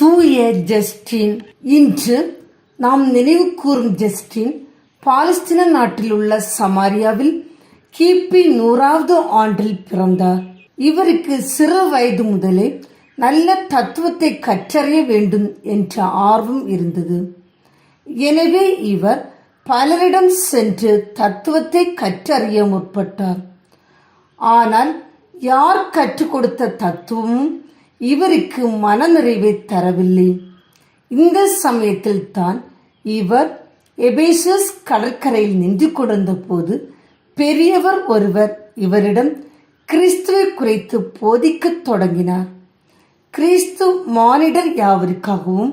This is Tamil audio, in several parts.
தூய ஜஸ்டின். இன்று நாம் நினைவு கூறும் ஜஸ்டின் பாலஸ்தீன நாட்டில் உள்ள சமாரியாவில் கிபி நூறாவது ஆண்டில் பிறந்தார். இவருக்கு சிறு வயது முதலே நல்ல தத்துவத்தை கற்றறிய வேண்டும் என்ற ஆர்வம் இருந்தது. எனவே இவர் பலரிடம் சென்று தத்துவத்தை கற்றறிய முற்பட்டார். ஆனால் யார் கற்றுக் கொடுத்த தத்துவமும் இவருக்கு மனநிறைவை தரவில்லை. இந்த சமயத்தில் தான் இவர் எபேசஸ் கடற்கரையில் நின்று கொண்டிருந்த போது பெரியவர் ஒருவர் இவரிடம் கிறிஸ்துவை குறைத்து போதிக்கத் தொடங்கினார். கிறிஸ்து மானிடர் யாவருக்காகவும்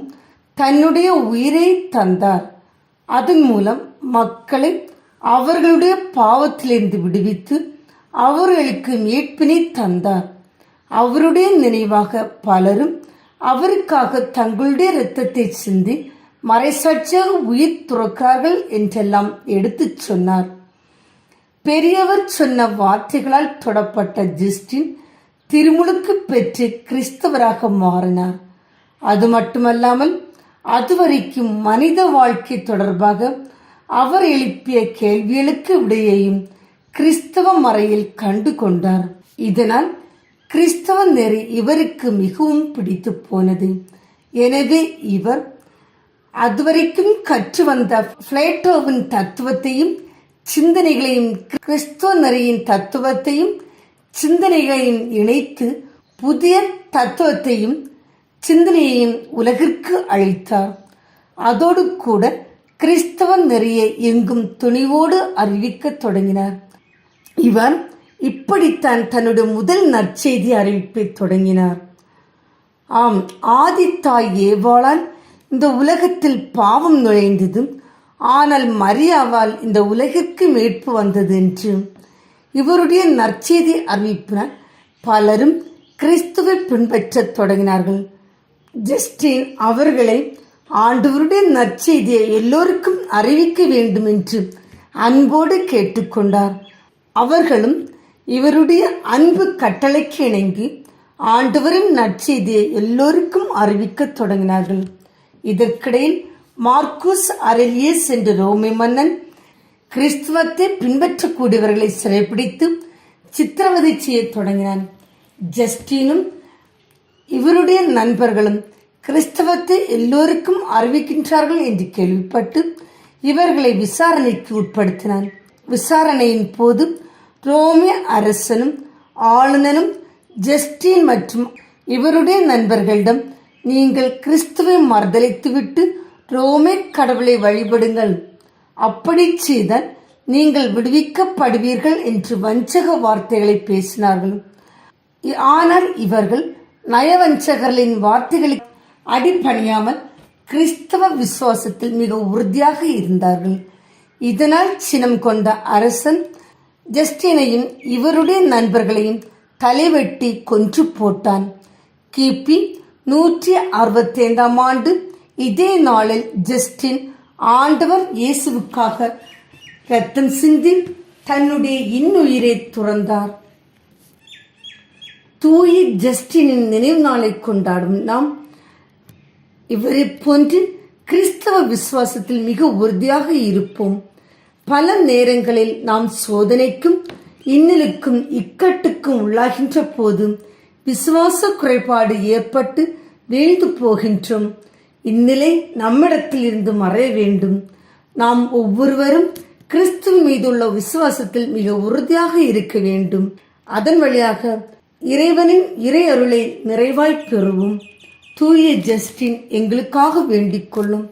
தன்னுடைய உயிரை தந்தார். அதன் மூலம் மக்களை அவர்களுடைய பாவத்திலிருந்து விடுவித்து அவர்களுக்கு மீட்பினை தந்தார். அவருடைய நினைவாக பலரும் அவருக்காக தங்களுடைய இரத்தத்தை சிந்தி மறைசாட்சியாக உயிர் துறக்கார்கள் என்றெல்லாம் எடுத்துச் சொன்னார். பெரியவர் சொன்ன வார்த்தைகளால் தொடப்பட்ட ஜிஸ்டின் திருமுழுக்கு பெற்று கிறிஸ்தவராக மாறினார். அது மட்டுமல்லாமல் அதுவரைக்கும் மனித வாழ்க்கை தொடர்பாக அவர் எழுப்பிய கேள்விகளுக்கு விடையையும் கிறிஸ்தவ மறையில் கண்டு கொண்டார். இதனால் கிறிஸ்தவ நெறி இவருக்கு மிகவும் பிடித்து போனது. எனவே இவர் அதுவரைக்கும் கற்று வந்த பிளேட்டோவின் தத்துவத்தையும் சிந்தனைகளையும் கிறிஸ்துவ நெறியின் தத்துவத்தையும் சிந்தனைகளையும் இணைத்து புதிய தத்துவத்தையும் சிந்தனையையும் உலகிற்கு அளித்தார். அதோடு கூட கிறிஸ்தவ நெறியை எங்கும் துணிவோடு அறிவிக்கத் தொடங்கினார். இவர் இப்படித்தான் தன்னுடைய முதல் நற்செய்தி அறிவிப்பை தொடங்கினார். ஆம் ஆதித்தாய் ஏவாளால் இந்த உலகத்தில் பாவம் நுழைந்தது ஆனால் மரியாவால் இந்த உலகிற்கு மீட்பு வந்தது என்று இவருடைய நற்செய்தி அறிவிப்பினால் பலரும் கிறிஸ்துவை பின்பற்றத் தொடங்கினார்கள். ஜஸ்டின் அவர்களை ஆண்டவருடைய நற்செய்தியை எல்லோருக்கும் அறிவிக்க வேண்டும் என்று அன்போடு கேட்டுக்கொண்டார். அவர்களும் இவருடைய அன்பு கட்டளைக்கு இணங்கி ஆண்டவரின் நற்செய்தியை எல்லோருக்கும் அறிவிக்கத் தொடங்கினார்கள். இதற்கிடையில் மார்க்கூஸ் அரலியஸ் என்ற ரோமை மன்னன் கிறிஸ்துவத்தை பின்பற்றக்கூடியவர்களை சிறைப்பிடித்து சித்திரவதை செய்யத் தொடங்கினான். ஜஸ்டினும் இவருடைய நண்பர்களும் கிறிஸ்தவத்தை எல்லோருக்கும் அறிவிக்கின்றார்கள் என்று கேள்விப்பட்டு இவர்களை விசாரணைக்கு உட்படுத்தினான். விசாரணையின் போது ரோமிய அரசனும் ஆளுநரும் ஜஸ்டின் மற்றும் இவருடைய நண்பர்களிடம் நீங்கள் கிறிஸ்துவை மறுதளித்துவிட்டு ரோமே கடவுளை வழிபடுங்கள். அப்படி செய்தால் நீங்கள் விடுவிக்கப்படுவீர்கள் என்று வஞ்சக வார்த்தைகளை பேசினார்கள். ஆனால் இவர்கள் நயவஞ்சகர்களின் வார்த்தைகளை அடிப்பணியாமல் கிறிஸ்தவ விசுவாசத்தில் மிக உறுதியாக இருந்தார்கள். இதனால் சினம் கொண்ட அரசன் ஜஸ்டினையும் இவருடைய நண்பர்களையும் தலைவெட்டி கொன்று போட்டான். கிபி நூற்றி அறுபத்தி ஐந்தாம் ஆண்டு இதே நாளில் ஜஸ்டின் ஆண்டவர் இயேசுவுக்காக ரத்தம் சிந்தி தன்னுடைய இன்னுயிரை துறந்தார். தூய ஜஸ்டினின் நினைவு நாளை கொண்டாடும் நாம் இவரை போன்று கிறிஸ்தவ விசுவாசத்தில் மிக உறுதியாக இருப்போம். பல நேரங்களில் நாம் சோதனைக்கும் இன்னலுக்கும் இக்கட்டுக்கும் உள்ளாகின்ற போதும் விசுவாச குறைபாடு ஏற்பட்டு வீழ்ந்து போகின்றோம். இந்நிலை நம்மிடத்தில் இருந்து மறைய வேண்டும். நாம் ஒவ்வொருவரும் கிறிஸ்துவின் மீதுள்ள விசுவாசத்தில் மிக உறுதியாக இருக்க வேண்டும். அதன் வழியாக இறைவனின் இறை அருளை நிறைவாய் பெறுவோம். தூய ஜஸ்டின் எங்களுக்காக வேண்டிக் கொள்ளும்.